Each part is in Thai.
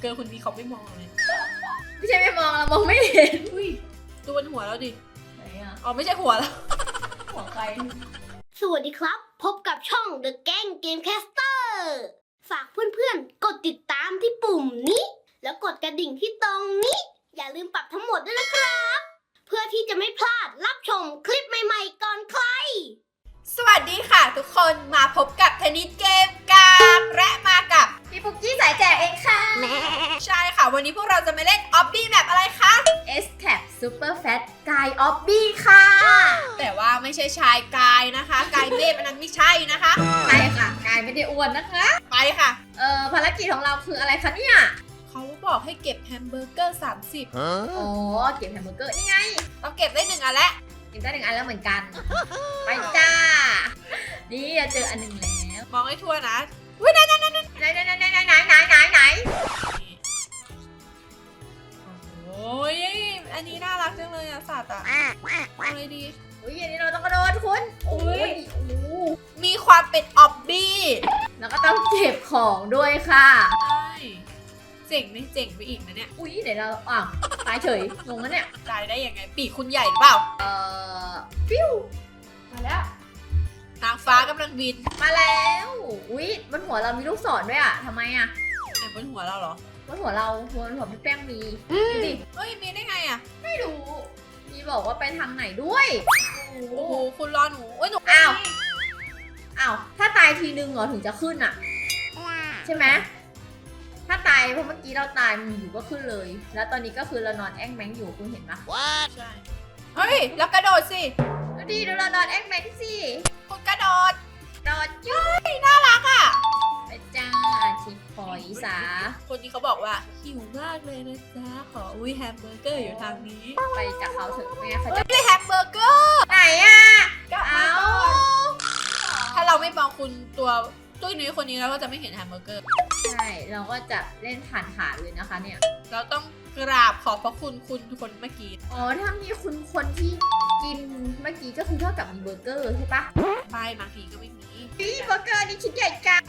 เกอร์คนนี้เขาไม่มองเลยไม่ใช่ไม่มองเรามองไม่เห็นอุ้ยดูบนหัวแล้วดิไหนอะอ๋อไม่ใช่หัวแล้วหัวใครสวัสดีครับ พบกับช่อง The Gang Gamecaster ฝากเพื่อนๆ กดติดตามที่ปุ่มนี้ แล้วกดกระดิ่งที่ตรงนี้ อย่าลืมปรับทั้งหมดด้วยนะครับ เพื่อที่จะไม่พลาดรับชมคลิปใหม่ๆก่อนใคร สวัสดีค่ะทุกคนมาพบกับเทนนิสเกมกา วันนี้พวกเราจะมาเล่นออบบี้แบบอะไรคะ S Cap Super Fat Guy of B ค่ะ แต่ว่าไม่ใช่ชายกายนะคะ กายเมฆอันนั้นไม่ใช่นะคะ ใช่ค่ะ กายไม่ได้อ้วนนะคะ ไปค่ะ เอ่อภารกิจของเราคืออะไรคะเนี่ยเขาบอกให้เก็บแฮมเบอร์เกอร์ 30อ๋อ เก็บแฮมเบอร์เกอร์นี่ไง เราเก็บได้หนึ่งอันแล้วเก็บได้หนึ่งอันแล้วเหมือนกัน ไปจ้า นี่เราเจออันหนึ่งแล้ว มองให้ทั่วนะอุ้ยนั่นนั่นนั่นไหนไหนไหนไหนไหนไหนไหนไหน อันนี้น่ารักจังเลยอะสัตว์อะเอาเลยดี อุ้ยอันนี้เราต้องกระโดดคุณโอ้ยโอ้โหมีความเป็นออบบี้แล้วก็ต้องเก็บของด้วยค่ะ ใช่เจ๋งไม่เจ๋งไปอีกนะเนี่ย อุ้ยเดี๋ยวเราอะตายเฉยงงแล้วเนี่ย ตายได้ยังไง ปีกคุณใหญ่หรือเปล่า เอ่อปิ้วมาแล้ว นางฟ้ากำลังบิน มาแล้ว อุ้ยบนหัวเรามีลูกศรด้วยอะทำไมอะไหนบนหัวเราเหรอ บนหัวเราบนหัวพี่แป้งมีดูดิเฮ้ยมีได้ไงอะไม่รู้ มีบอกว่าไปทางไหนด้วย โอ้โหคุณรอหนูเอ้ยหนูอ้าว อ้าว ถ้าตายทีนึงเหรอถึงจะขึ้นอะ ใช่ไหมถ้าตายเพราะเมื่อกี้เราตายมันอยู่ก็ขึ้นเลย แล้วตอนนี้ก็คือเรานอนแอ้งแมงอยู่คุณเห็นปะใช่ เฮ้ยแล้วกระโดดสิ ดูดิดูเรานอนแอ้งแมงสิ คุณกระโดดนอนจุ๊บน่ารักอะไปจ้า ชิปพอยสา คนนี้เขาบอกว่าหิวมากเลยนะจ๊ะขออุ้ยแฮมเบอร์เกอร์อยู่ทางนี้ไปจากเขาเถอะไม่งั้นเขาเฮ้จะยไม่แฮมเบอร์เกอร์ไหนอะกลับเอามาก่อนถ้าเราไม่มองคุณตัวตุ้ยนุ้ยคนนี้เราก็จะไม่เห็นแฮมเบอร์เกอร์ใช่เราก็จะเล่นผ่านผ่านๆเลยนะคะเนี่ย เราต้องกราบขอบพระคุณคุณคนเมื่อกี้อ๋อถ้ามีคุณคนที่กินเมื่อกี้ก็คือเท่ากับมีเบอร์เกอร์ใช่ปะไม่บางทีก็ไม่มีนี่เบอร์เกอร์นี่ชิ้นใหญ่จัง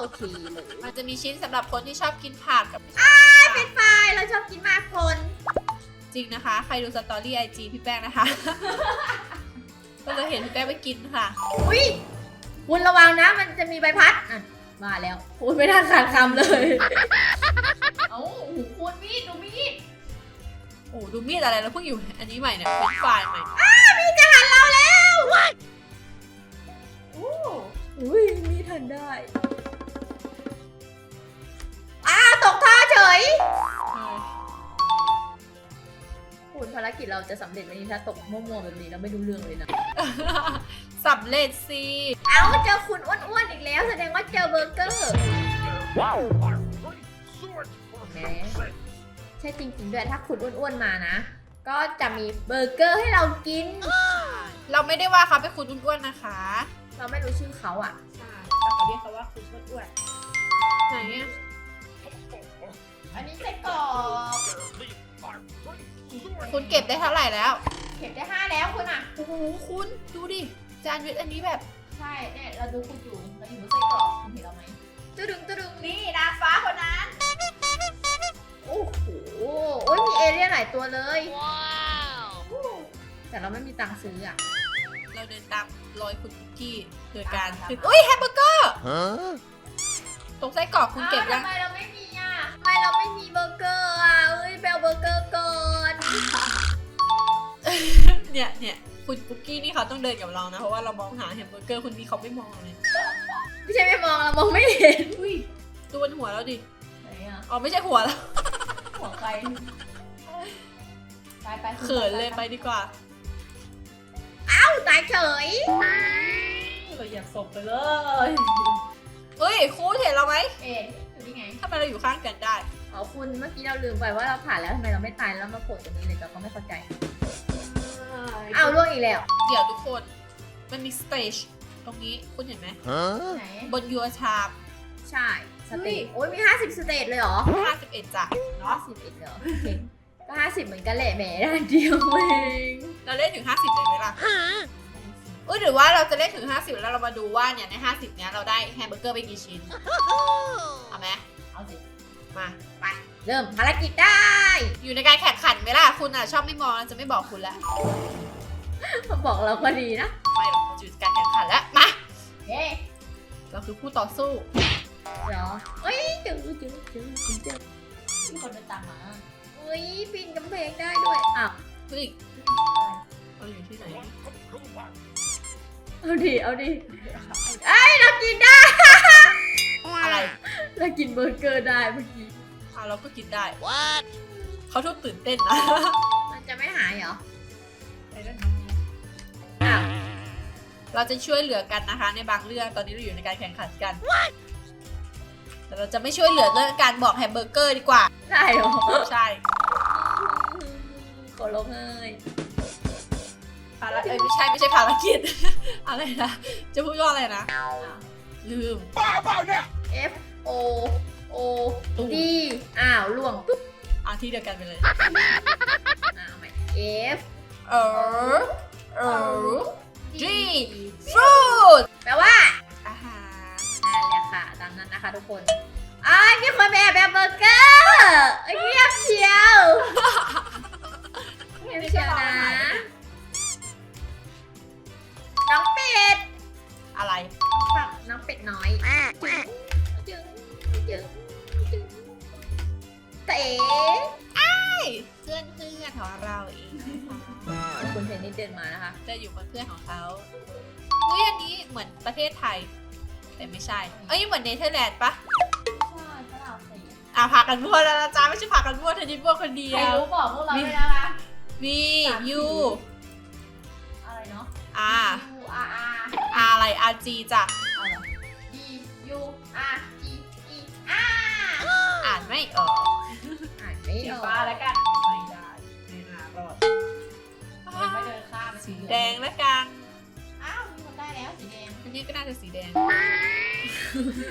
โอเคเลยมันจะมีชิ้นสำหรับคนที่ชอบกินผักกับเป็นไฟเราชอบกินมากคน จริงนะคะ ใครดูสตอรี่ไอจีพี่แป้งนะคะ ก็จะเห็นพี่แป้งไปกินค่ะ อุ้ยคุณระวังนะ มันจะมีใบพัดอะมาแล้วพูดไม่ทันขาดคำเลย เอ้าโอ้โหคุณมีดดูมีดโอ้ดูมีดอะไรแล้วเพิ่งอยู่อันนี้ใหม่เนี่ยเป็นไฟล์ใหม่มีจะหันเราแล้วโอ้อุ้ยมีทันได้ อ้าตกท่าเฉยคุณภารกิจเราจะสำเร็จไหมนี่ถ้าตกมั่วๆแบบนี้เราไม่รู้เรื่องเลยนะสำเร็จสิเอาเจอคุณอ้วนๆอีกแล้ว แสดงว่าเจอเบอร์เกอร์ Wow, our great sword for Okay. perfection. ใช่จริงๆด้วยถ้าคุณอ้วนๆมานะ ก็จะมีเบอร์เกอร์ให้เรากิน เราไม่ได้ว่าเขาเป็นคุณอ้วนๆนะคะ เราไม่รู้ชื่อเขาอะใช่แต่เขาเรียกเขาว่าคุณอ้วนๆไหนอะ อันนี้ไส้กรอก Our great sword คุณเก็บได้เท่าไหร่แล้ว เก็บได้ห้าแล้วคุณอะ โอ้โห คุณดูดิ จานวิทย์อันนี้แบบ ใช่เนี่ยเราดูคุณอยู่เราอยู่บนไส้กรอกคุณเห็นเราไหมตึดึงตึดึงนี่นางฟ้าคนนั้น โอ้โห โอ้ยมีเอเลี่ยนหลายตัวเลยแต่เราไม่มีตังค์ซื้ออะ เราเดินตามรอยคุณคุกกี้โดยการขึ้นอุ้ยแฮมเบอร์เกอร์ Huh? ตรงไส้กรอกคุณเก็บยัอ้างวทำไมเราไม่มีอะทำไมเราไม่มีเบอร์เกอร์อะเอ้ยแบลเบอร์เกอร์ก่อนเนี่ยเนี่ยคุณคุกกี้นี่เขาต้องเดินกับเรานะ เพราะว่าเรามองหาแฮมเบอร์เกอร์คนนี้เขาไม่มองเลยไม่ใช่ไม่มองเรามองไม่เห็นอุ้ยดูบนหัวแล้วดิไหนอะอ๋อไม่ใช่หัวแล้วหัวใครไปไปเขินเลยไปดีกว่าอ้าวตายเฉยเราอยากศพไปเลยเฮ้ยครูเห็นเราไหมเอ็นอยู่ นี่ไงทำไมเราอยู่ข้างกันได้ อ๋อคุณเมื่อกี้เราลืมไปว่าเราผ่านแล้วทำไมเราไม่ตายแล้วมาโผล่ตรงนี้เลยเราก็ไม่เข้าใจอ้าวล่วงอีกแล้ว เดี๋ยวทุกคน มันมีสเตจตรงนี้คุณเห็นไหม Huh? ไหนบนยัวชาบใช่สเตเฮ้จยโอ้ยมี 50 สเตจเลยเหรอ51จ้ะเนาะ50อีกเหรอโอเคก็50 เหมือนกันแหละแหมด้านเดียวเองเราเล่นถึง 50เลยไหมล่ะเออหรือว่าเราจะเล่นถึง 50 แล้วเรามาดูว่าเนี่ยใน 50 เนี้ยเราได้แฮมเบอร์เกอร์ไปกี่ชิ้น เริ่มภารกิจได้ อยู่ในการแข่งขันไหมล่ะคุณอะชอบไม่มองแล้วจะไม่บอกคุณแล้วมาบอกเราก็ดีนะ ไม่หรอกเราอยู่ในการแข่งขันแล้วมาเย้เราคือผู้ต่อสู้เหรอเอ้ยจึงจึงจึงจึงจึงมีคนเดินตามมาเอ้ยปีนกำแพงได้ด้วยอ้าวเฮ้ยเราอยู่ที่ไหนเอาดิเอาดิไอ้ยเรากินได้อะไร เรากินเบอร์เกอร์ได้เมื่อกี้ อะเราก็กินได้เขาทุกตื่นเต้นนะ มันจะไม่หายเหรอไปด้วยอ้าว เราจะช่วยเหลือกันนะคะ ในบางเรื่องตอนนี้เราอยู่ในการแข่งขันกัน แต่เราจะไม่ช่วยเหลือเรื่องการบอกแฮมเบอร์เกอร์ดีกว่า ได้เหรอ ใช่ขอร้องเลยภารเอ้ยไม่ใช่ไม่ใช่ภารกิจ อะไรนะ จะพูดว่าอะไรนะ ลืม How about that? F O O D อ้าวล่วงปุ๊บอะที่เดียวกันไปเลย อ้าวใหม่ F เออ เออ G fruit แปลว่าอาหารนั่นแหละค่ะ ตามนั้นนะคะทุกคนอ้ายมีคนไปแอบแบบเบอร์เกอร์เงียบเชียวเงียบเชียวนะน้องเป็ด อะไรฝากน้องเป็ดน้อยจึง จึงจึงเต๋เพื่อนเพื่อนของเราเองนะคะคุณเทนนิสเดินมานะคะ จะอยู่บนเพื่อนของเขาเฮ้ยอันนี้เหมือนประเทศไทย แต่ไม่ใช่เอ้ยเหมือนเนเธอร์แลนด์ปะใช่ฝรั่งเศสอะพากันมั่วแล้วนะจ๊ะไม่ใช่พากันมั่วเธอนิดมั่วคนเดีใครยวรู้บอกพวกเราด้วยนะคะ V U อะไรเนาะ R U R R R อะไร R G จ้ะ เอาเหรอ D U R G E R อ่านไม่ออกอ่านไม่สีออกฟ้าแล้วกัน ไม่ได้ ไม่น่ารอดยังไม่เดินข้ามสีแดงแล้วกันอ้าวมีคนได้แล้วสีแดงอันนี้ก็น่าจะสีแดง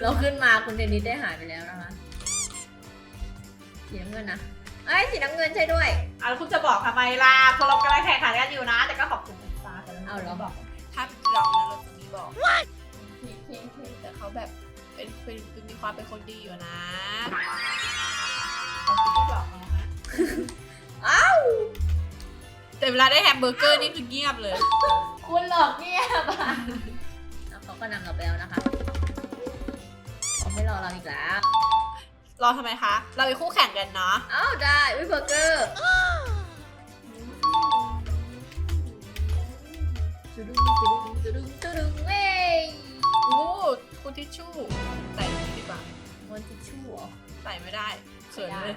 เราขึ้นมาคุณเทนนิสได้หายไปแล้วนะคะสีน้ำเงินนะเอ้ยสีน้ำเงินใช่ด้วย อะแล้วคุณจะบอกทำไมล่ะพอเรากำลังแข่งขันกันอยู่นะ แต่ก็ขอบคุณคุณฟ้าแต่เอาเหรอ บอกถ้าเรานะเราจะไม่บอกแต่เขาแบบ เป็นเป็นเป็นมีความเป็นคนดีอยู่นะเขาไม่บอกเรานะอ้าวแต่เวลาได้แฮมเบอร์เกอร์นี่คือเงียบเลย คุณหลอกเงียบอะแล้วเขาก็นำเราไปแล้วนะคะเขาไม่รอเราอีกแล้วรอทำไมคะ เราเป็นคู่แข่งกันเนาะอ้าวได้อุ้ยเบอร์เกอร์ตุดุงตุดุงตุดุงตุดุงเว้ยโอ้ คุณทิชชู่ใส่นี้ดีกว่ามันทิชชู่เหรอใส่ไม่ได้เขินเลย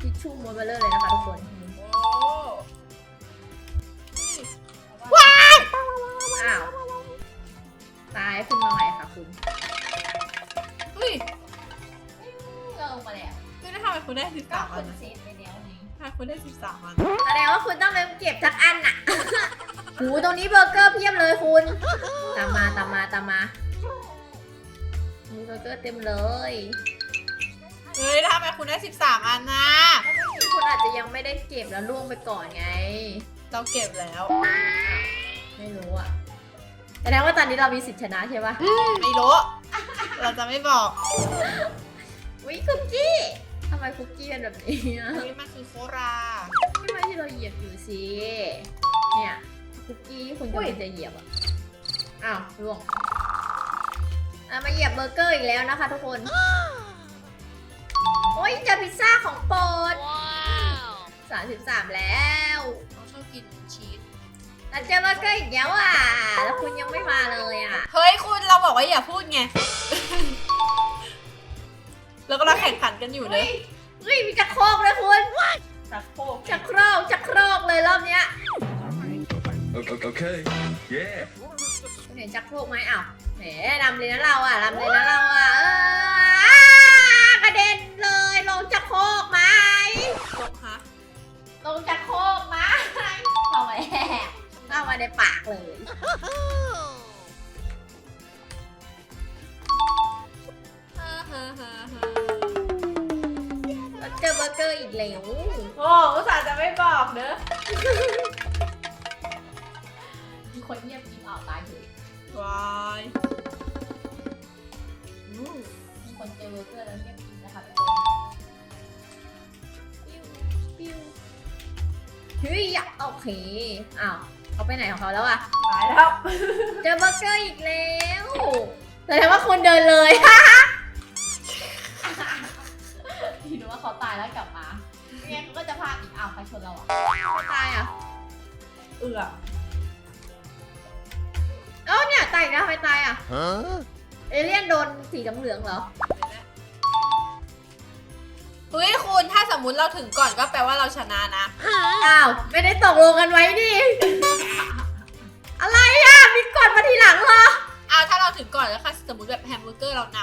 ทิชชู่ม้วนเบลเลอร์เลยนะคะทุกคนโอ้อ้าวตายขึ้นมาใหม่ค่ะคุณเฮ้ยก็ลงมาแล้วเฮ้ยแล้วทำไมคุณได้สิบก็สามคุอันณนะเซฟไปแล้วไงทำไมคุณได้สิบสามอัน แสดงว่าคุณต้องเริ่มเก็บทักอันน่ะ หูตรงนี้เบอร์เกอร์เพียบเลยคุณ ตามมาตามมาตามมามีเบอร์เกอร์เต็มเลยเฮ้ยแล้วทำไมคุณได้สิบสามอันนะ คุณอาจจะยังไม่ได้เก็บแล้วล่วงไปก่อนไง เราเก็บแล้ว ไม่รู้อะแสดงว่าตอนนี้เรามีสิทธิ์ชนะใช่ปะไม่รู้ เราจะไม่บอกวิคุกกี้ทำไมคุกกี้เป็นแบบนี้อะเฮ้ยมันคือโคราทำไมที่เราเหยียบอยู่สิเนี่ย คุกกี้ที่คุณกำลังจะเหยียบอะอ้าวล่วงอะมาเหยียบเบอร์เกอร์อีกแล้วนะคะทุกคน โอ้ยเจอพิซซ่าของโปรดสามสิบสามแล้วเราชอบกินชีสแล้วเจอเบอร์เกอร์อีกแล้วอะ แล้วคุณยังไม่มาเลยอะ เฮ้ยคุณเราบอกว่าอย่าพูดไง แล้วก็เราแข่งขันกันอยู่เลยเฮ้ยมีจักรโครกเลยคุณสักโคกจักรโครกจักรโครกเลยรอบเนี้ย Okay. Yeah. คุณเห็นจักรโครกไหมอ้าวแหมนำเลยนะเราอะนำเลยนะเราอะเอออ้ากระเด็นเลยลงจักรโครกไหมโคกฮะลงจักรโครกไหมเข้ามาแล้วเข้ามาในปากเลยฮ่าฮ่าฮ่าฮ่าแล้วเจอเบอร์เกอร์อีกแล้วโอ้อุตส่าห์จะไม่บอกเนอะมี คนเงียบกินอ่าตายเฉยวายอู้มีคนเจอเพื่อนแล้วเงียบกินนะคะทุปิ้วปิ้วเฮ้ยอยากโอเคอ้าวเขาไปไหนของเขาแล้วอะตายแล้ว เจอบักเกอร์อีกแล้วแสดงว่าคนเดินเลยคิดว่าเขาตายแล้วกลับมาเนี่ยเขาก็จะพาอีกอ้าวใครชนเราอะตายอะเอือ ตายอีกแล้วทำไมตายอะ Huh? เอเลี่ยนโดนสีเหลืองๆเหรอ เฮ้ยคุณถ้าสมมุติเราถึงก่อนก็แปลว่าเราชนะนะ อ้าว ไม่ได้ตกลงกันไว้ดิอะไรอะ มีกดมาทีหลังเหรออ้าวถ้าเราถึงก่อนแล้วค่ะสมมติแบบแฮมเบอร์เกอร์เราน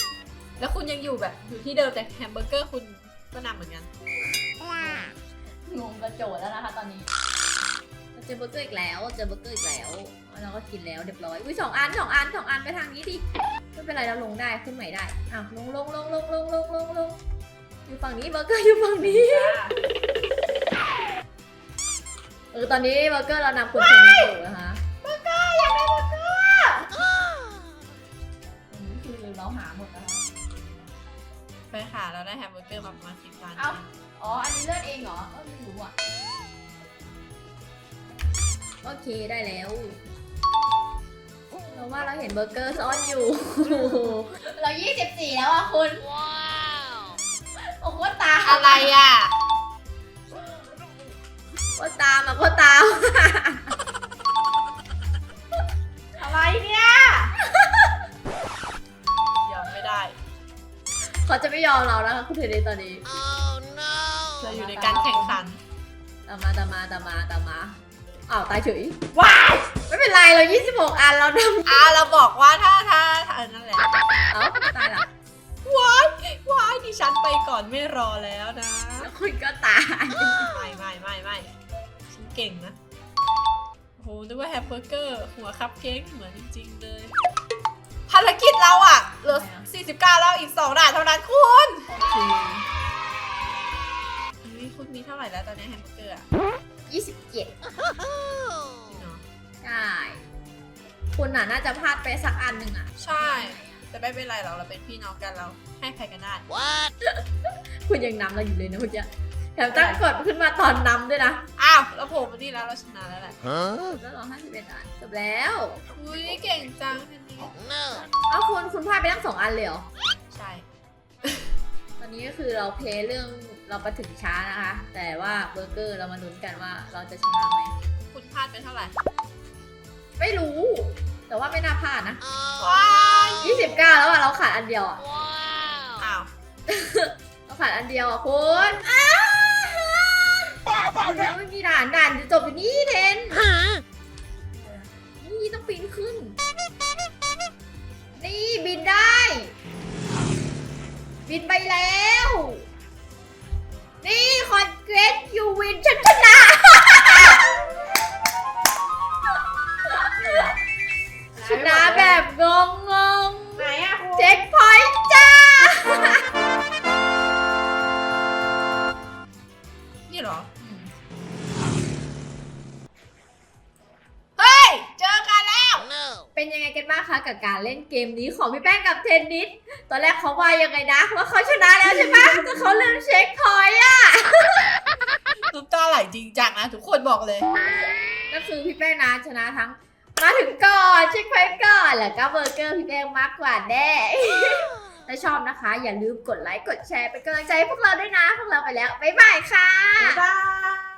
ำแล้วคุณยังอยู่แบบอยู่ที่เดิมแต่แฮมเบอร์เกอร์คุณก็นำเหมือนกัน งงกระโจดแล้วนะคะตอนนี้ เจอเบอร์เกอร์อีกแล้วเจอเบอร์เกอร์อีกแล้วเราก็กินแล้วเรียบร้อยอุ้ยสองอันสองอันสองอันไปทางนี้ดิไม่เป็นไรเราลงได้ขึ้นใหม่ได้อ้าวลงลงลงลงลงลงลงลงอยู่ฝั่งนี้เบอร์เกอร์อยู่ฝั่งนี้เออตอนนี้เบอร์เกอร์เรานำคุณเทนนิสอยู่นะคะเบอร์เกอร์อยากได้เบอร์เกอร์อันนี้คือเราหาหมดนะคะไปค่ะเราได้แฮมเบอร์เกอร์มาประมาณสิบจานเอ้าอ๋ออันนี้เลือดเองเหรอเออไม่รู้อะ โอเคได้แล้วเราว่าเราเห็นเบอร์เกอร์ซ่อนอยู่ เรา 24 แล้วอะคุณ ว้าวโอ้โหตาอะไรอะก็ตามอะก็ตาม อะไรเนี่ยยอมไม่ได้เขาจะไม่ยอมเราแล้วค่ะคุณเทเดตอนนี้เราอยู่ในการแข่งขัน ตามมาตามมาตามมาตามมา อ้าวตายเฉยว้ายไม่เป็นไรเรา26 อันเราทอ่าเราบอกว่าถ้าถ้าถ้าเออนั่นแหละำเอ้าตายละว้ายว้ายดิฉันไปก่อนไม่รอแล้วนะแล้วคุณก็ตายไม่ไม่ไม่ไม่ฉันเก่งนะโหนึกว่าแฮมเบอร์เกอร์หัวคัพเค้กเหมือนจริง ๆ เลย ภารกิจเราอะเหลือ49 แล้วอีก 2ด่านเท่านั้นคุณโอเคเฮ้ยคุณมีเท่าไหร่แล้วตอนนี้แฮมเบอร์เกอร์อะ 27จริงเหรอใช่คุณน่ะน่าจะพลาดไปสักอันหนึ่งอะ ใช่ แต่ไม่เป็นไรหรอกเราเป็นพี่น้องกันเราให้ใครกันได้คุณยังนำเราอยู่เลยนะคุณจะแถมตั้งกดขึ้นมาตอนนำด้วยนะ อ้าวเราโผล่มาที่แล้วเราชนะแล้วแหละ Huh? แล้วเราห้าสิบเอ็ดอันจบแล้ว อุ้ยเก่งจังอันนี้เอ้าคุณคุณพลาดไปทั้งสองอันเลยเหรอ ใช่ ตอนนี้ก็คือเราเพลย์เรื่อง เราไปถึงช้านะคะ แต่ว่าเบอร์เกอร์เรามาลุ้นกันว่าเราจะชนะไหมคุณพลาดไปเท่าไหร่ ไม่รู้ แต่ว่าไม่น่าพลาดนะว้าย29 แล้วอะเราขาดอันเดียวอะ อ้าวเราขาดอันเดียวอะคุณอ้าวไม่มีด่านด่านจะจบอยู่นี่เทนนี่ต้องปีนขึ้น นี่บินได้ บินไปแล้ เหรอ เฮ้ย เจอกันแล้ว เป็นยังไงกันบ้างคะกับการเล่นเกมนี้ของพี่แป้งกับเทนนิส ตอนแรกเขาว่ายังไงนะว่าเขาชนะแล้วใช่ปะแต่เขาลืมเช็คพอยต์อะน้ำตาไหลจริงจังนะทุกคนบอกเลย ก็คือพี่แป้งนะชนะทั้ง มาถึงก่อนเช็คพอยต์ก่อน แล้วก็เบอร์เกอร์พี่แป้งมากกว่าแน่ ถ้าชอบนะคะ อย่าลืมกดไลค์กดแชร์เป็นกำลังใจให้พวกเราด้วยนะ พวกเราไปแล้ว บ๊ายบายค่ะ บ๊ายบาย